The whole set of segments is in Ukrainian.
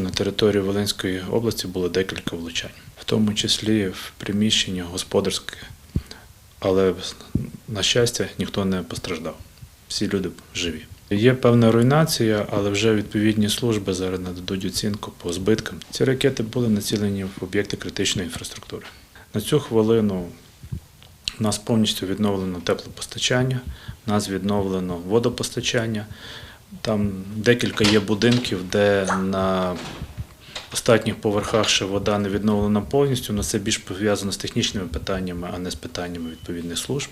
На території Волинської області було декілька влучань, в тому числі в приміщення господарське, але на щастя ніхто не постраждав. Всі люди живі. Є певна руйнація, але вже відповідні служби зараз нададуть оцінку по збиткам. Ці ракети були націлені в об'єкти критичної інфраструктури. На цю хвилину у нас повністю відновлено теплопостачання, у нас відновлено водопостачання. Там декілька є будинків, де на останніх поверхах ще вода не відновлена повністю, але це більш пов'язано з технічними питаннями, а не з питаннями відповідних служб.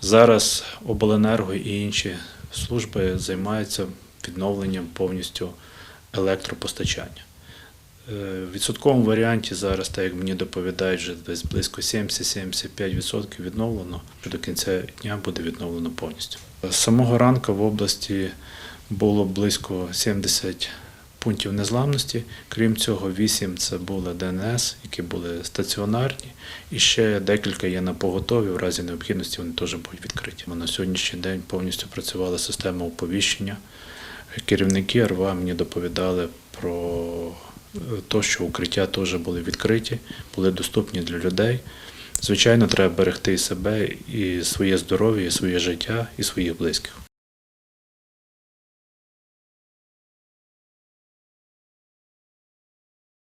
Зараз обленерго і інші служби займаються відновленням повністю електропостачання. Е, В відсотковому варіанті зараз, так як мені доповідають, вже десь близько 70-75% відновлено. До кінця дня буде відновлено повністю. З самого ранку в області було близько 70 пунктів незламності. Крім цього, 8 це були ДНС, які були стаціонарні, і ще декілька є на поготові. В разі необхідності вони теж будуть відкриті. На сьогоднішній день повністю працювала система оповіщення. Керівники РВА мені доповідали про те, що укриття теж були відкриті, були доступні для людей. Звичайно, треба берегти себе, і своє здоров'я, і своє життя, і своїх близьких.